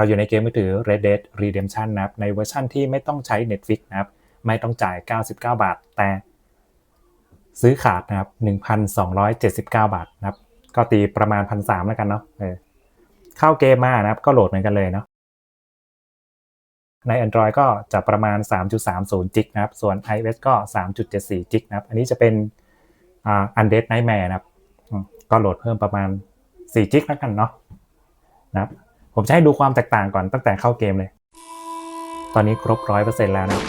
เราอยู่ในเกมมือถือ Red Dead Redemption นะครับ ในเวอร์ชั่นที่ไม่ต้องใช้ Netflix นะครับ ไม่ต้องจ่าย 99 บาท แต่ซื้อขาดนะครับ 1,279 บาทนะครับ ก็ตีประมาณ 1,300แล้วกันเนาะเออเข้าเกมมานะครับ ก็โหลดเหมือนกันเลยเนาะ ใน Android ก็จะประมาณ 3.30จิกนะครับ ส่วน iOS ก็ 3.74จิกนะครับ อันนี้จะเป็นอ่า Undead Nightmare นะครับ ก็โหลดเพิ่มประมาณ4จิกแล้วกันเนาะนะครับ ผมจะให้ดูความแตกต่างก่อนตั้งแต่เข้าเกมเลย ตอนนี้ครบ100%แล้วนะ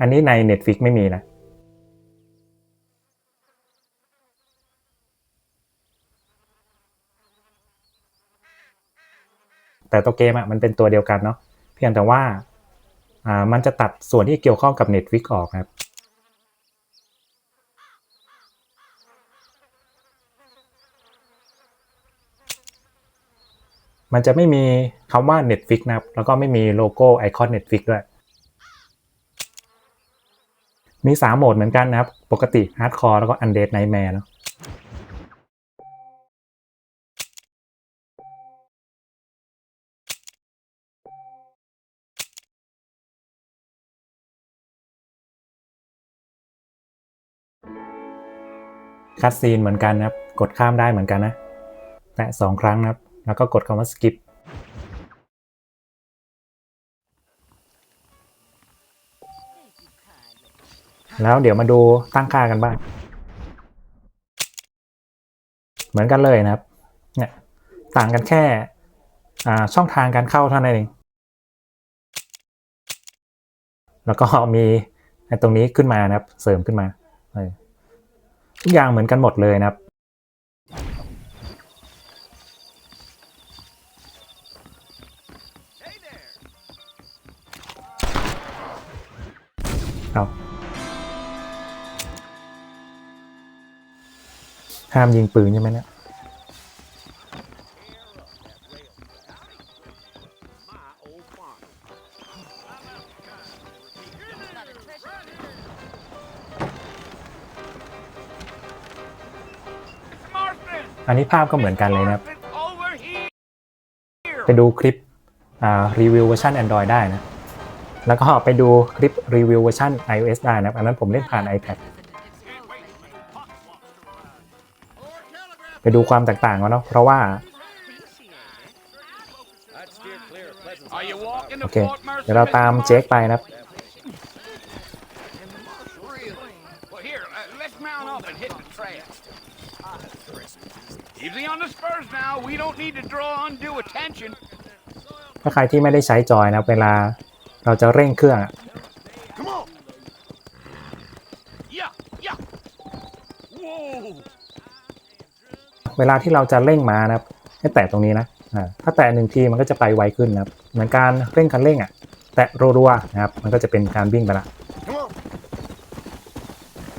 อันนี้ใน Netflix ไม่มีนะ แต่ตัวเกมอะมันเป็นตัวเดียวกันเนาะเพียงแต่ว่าอ่ามันจะตัดส่วนที่เกี่ยวข้องกับ Netflix ออกครับมันจะไม่มีคำว่า Netflix นะครับ แล้วก็ไม่มีโลโก้ไอคอน Netflix ด้วย มี 3 โหมดเหมือนกันนะครับ ปกติ Hardcore แล้วก็ Undead Nightmare เนอะ คัดซีนเหมือนกันนะครับ กดข้ามได้เหมือนกันนะ แตะสองครั้งนะครับ แล้วก็กดคำว่า skip แล้วเดี๋ยวมาดูตั้งค่ากันบ้าง เหมือนกันเลยนะครับ เนี่ยต่างกันแค่อ่าช่องทางการเข้าเท่านั้นเอง แล้วก็มีตรงนี้ขึ้นมานะครับ เสริมขึ้นมาเทุกอย่างเหมือนกันหมดเลยนะครับ เอาห้ามยิงปืนใช่ไหมเนี่ย อันนี้ภาพก็เหมือนกันเลยนะครับ ไปดูคลิปรีวิวเวอร์ชัน Android ได้นะ แล้วก็ไปดูคลิปรีวิวเวอร์ชัน iOS ได้นะครับ อันนั้นผมเล่นผ่าน iPad ไปดูความแตกต่างกันเนาะ เพราะว่า โอเค เดี๋ยวเราตามเจ๊กไปนะครับ Easy on the spurs now. We don't need to draw undue attention. ถ้าใครที่ไม่ได้ใช้จอยนะครับเวลาเราจะเร่งเครื่องอะ Come on. Yeah, yeah. Whoa. เวลาที่เราจะเร่งมานะครับ ให้แตะตรงนี้นะอ่าถ้าแตะหนึ่งทีมันก็จะไปไวขึ้นนะครับ เหมือนการเร่งคันเร่งอะแตะรัวๆนะครับ มันก็จะเป็นการวิ่งไปละ Come on.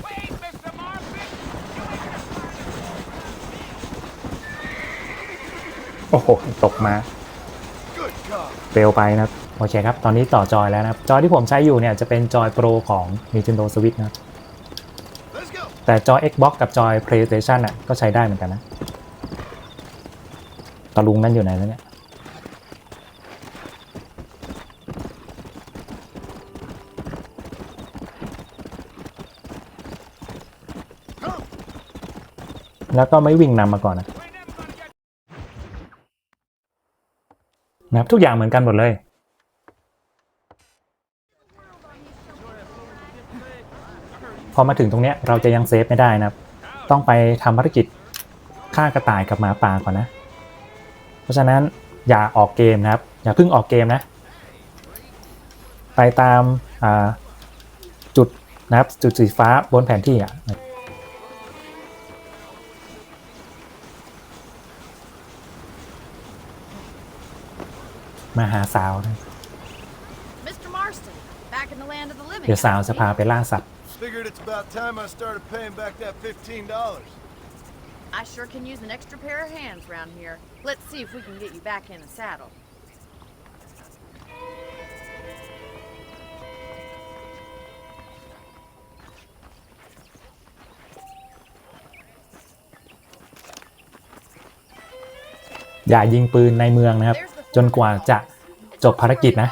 Wait, Mr. Marvin. โอ้โห ตกมาเร็วไปนะโอเคครับ ตอนนี้ต่อจอยแล้วนะจอยที่ผมใช้อยู่เนี่ยจะเป็นจอยโปรของ Nintendo Switch นะแต่จอย Xbox กับจอย PlayStation อะก็ใช้ได้เหมือนกันนะตะลุงนั่นอยู่ไหนแล้วเนี่ยแล้วก็ไม่วิ่งนำมาก่อนนะ นะครับทุกอย่างเหมือนกันหมดเลย พอมาถึงตรงเนี้ยเราจะยังเซฟไม่ได้นะครับ ต้องไปทำภารกิจฆ่ากระต่ายกับหมาป่าก่อนนะ เพราะฉะนั้นอย่าออกเกมนะครับ อย่าเพิ่งออกเกมนะ ไปตามาจุดนะครับจุดสีฟ้าบนแผนที่อะ มาหาสาวนะ Mr. Marston, back in the land of the living. เดี๋ยวสาว I จะ see. พาไปล่าสัตว์ Figured it's about time I started paying back that fifteen dollars. I sure can use an extra pair of hands round here. Let's see if we can get you back in the saddle. อย่ายิงปืนในเมืองนะครับ There's the จนกว่าจะจบภารกิจนะ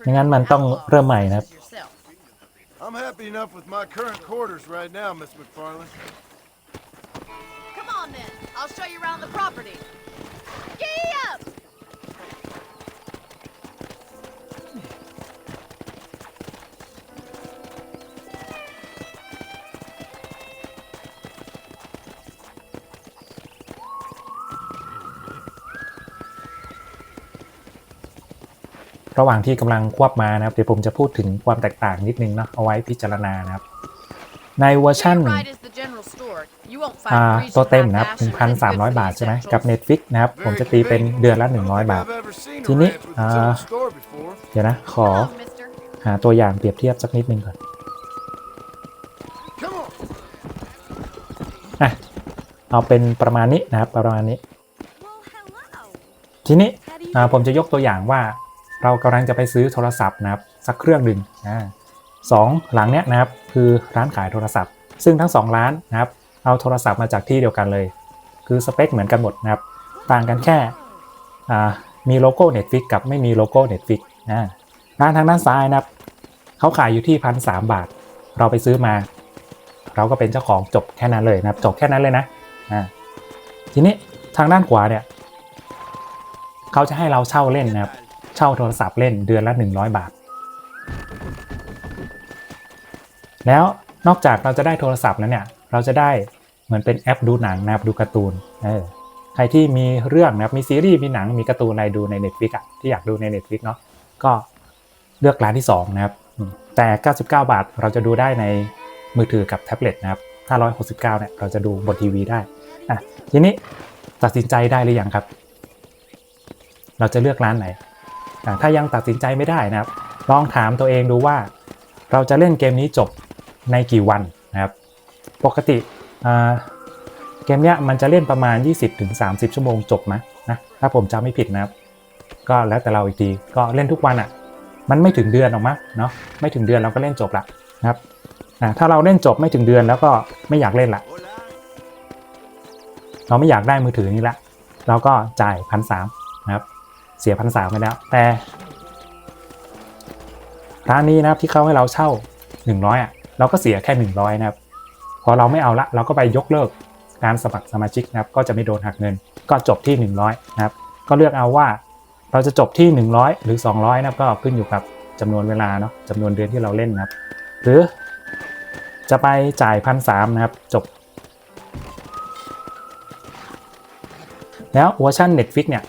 ไม่งั้นมันต้องเริ่มใหม่นะครับ I'm happy enough with my current quarters right now, Miss McFarland. Come on then, I'll show you around the property. Giddy ระหว่างที่กำลังควบมานะครับเดี๋ยวผมจะพูดถึงความแตกต่างนิดนึงเนาะเอาไว้พิจารณานะครับ ในเวอร์ชัน Your right is the general store. You won't find อ่า reason ตัวเต็ม why นะครับ fashion isn't good for 1,300 บาท the ใช่ไหมกับ essentials. Netflix นะครับ ผมจะตีเป็นเดือนละ 100 บาท I've ever seen a ทีนี้ ranch with its อ่า own store before. เดี๋ยวนะ ขอ Come on, mister. หาตัวอย่างเปรียบเทียบสักนิดนึงก่อน Come on. อะเอาเป็นประมาณนี้นะครับประมาณนี้ Well, hello. ทีนี้อ่าผมจะยกตัวอย่างว่า เรากำลังจะไปซื้อโทรศัพท์นะครับสักเครื่องหนึ่งอ่าสองหลังเนี้ยนะครับคือร้านขายโทรศัพท์ ซึ่งทั้งสองร้านนะครับเอาโทรศัพท์มาจากที่เดียวกันเลย คือสเปคเหมือนกันหมดนะครับต่างกันแค่อ่ามีโลโก้ Netflix กับไม่มีโลโก้ Netflix อ่าร้านทางด้านซ้ายนะครับเขาขายอยู่ที่พันสบาท เราไปซื้อมา เราก็เป็นเจ้าของจบแค่นั้นเลยนะครับจบแค่นั้นเลยนะอ่าทีนี้ทางด้านขวาเนี่ยเขาจะให้เราเช่าเล่นนะครับ ช่าโทรศัพท์เล่นเดือนละ 100 บาท แล้วนอกจากเราจะได้โทรศัพท์แล้วเนี่ย เราจะได้เหมือนเป็นแอปดูหนังนะครับดูการ์ตูนเออใครที่มีเรื่องนะครับมีซีรีส์มีหนังมีการ์ตูนอะไรดูใน Netflix อะที่อยากดูใน Netflix เนาะก็เลือกร้านที่ 2 นะครับ แต่ 99 บาทเราจะดูได้ในมือถือกับแท็บเล็ตนะครับถ้า169เนี่ยเราจะดูบนทีวีได้อะทีนี้ตัดสินใจได้หรือยังครับ เราจะเลือกร้านไหน ถ้ายังตัดสินใจไม่ได้นะครับ ลองถามตัวเองดูว่า เราจะเล่นเกมนี้จบในกี่วันนะครับ ปกติเกมเนี้ยมันจะเล่นประมาณ 20-30 ชั่วโมงจบไหมนะถ้าผมจำไม่ผิดนะครับ ก็แล้วแต่เราอีกทีก็เล่นทุกวันอะ่ะ มันไม่ถึงเดือนหรอกมั้งเนาะไม่ถึงเดือนเราก็เล่นจบละนะครับถ้าเราเล่นจบไม่ถึงเดือนแล้วก็ไม่อยากเล่นละเราไม่อยากได้มือถือนี้ละเราก็จ่ายพันสาม เสียพันสามไปแล้ว แต่ร้านนี้นะครับที่เขาให้เราเช่า 100อะเราก็เสียแค่ 100 นะครับ พอเราไม่เอาละเราก็ไปยกเลิกการสมัครสมาชิกนะครับ ก็จะไม่โดนหักเงิน ก็จบที่ 100 นะครับ ก็เลือกเอาว่าเราจะจบที่ 100 หรือ 200 นะครับ ก็ขึ้นอยู่กับจำนวนเวลาเนาะจำนวนเดือนที่เราเล่นนะครับ หรือจะไปจ่ายพันสามนะครับ จบ แล้วเวอร์ชัน Netflix เนี่ย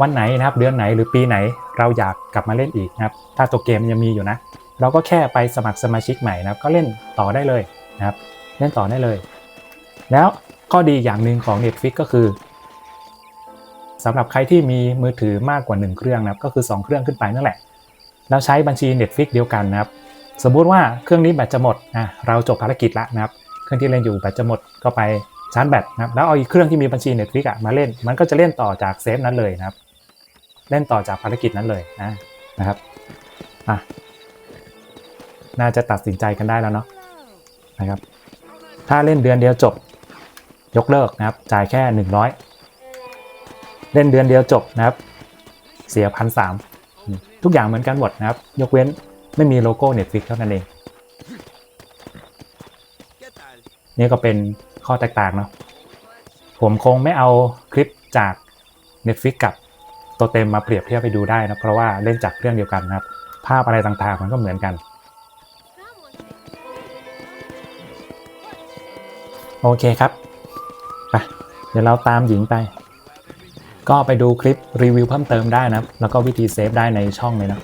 วันไหนนะครับเดือนไหนหรือปีไหนเราอยากกลับมาเล่นอีกนะครับถ้าตัวเกมยังมีอยู่นะ เราก็แค่ไปสมัครสมาชิกใหม่นะครับก็เล่นต่อได้เลยนะครับเล่นต่อได้เลย แล้วข้อดีอย่างหนึ่งของ Netflix ก็คือสำหรับใครที่มีมือถือมากกว่า 1 เครื่องนะครับก็คือ 2 เครื่องขึ้นไปนั่นแหละแล้วใช้บัญชี Netflix เดียวกันนะครับสมมุติว่าเครื่องนี้แบตจะหมดอะเราจบภารกิจละนะครับ เครื่องที่เล่นอยู่แบตจะหมดก็ไป ชาร์จแบตนะครับแล้วเอาอีกเครื่องที่มีบัญชี Netflix อะมาเล่น มันก็จะเล่นต่อจากเซฟนั้นเลยนะครับ เล่นต่อจากภารกิจนั้นเลยนะนะครับอะน่าจะตัดสินใจกันได้แล้วเนาะนะครับ ถ้าเล่นเดือนเดียวจบ ยกเลิกนะครับ จ่ายแค่ 100 เล่นเดือนเดียวจบนะครับ เสียพันสามทุกอย่างเหมือนกันหมดนะครับ ยกเว้นไม่มีโลโก้ Netflix เท่านั้นเอง นี่ก็เป็น ข้อแตกต่างเนาะผมคงไม่เอาคลิปจาก Netflix กับตัวเต็มมาเปรียบเทียบไปดูได้นะ เพราะว่าเล่นจากเครื่องเดียวกันนะครับ ภาพอะไรต่างๆมันก็เหมือนกัน โอเคครับไปเดี๋ยวเราตามหญิงไป ก็ไปดูคลิปรีวิวเพิ่มเติมได้นะ แล้วก็วิธีเซฟได้ในช่องเลยนะ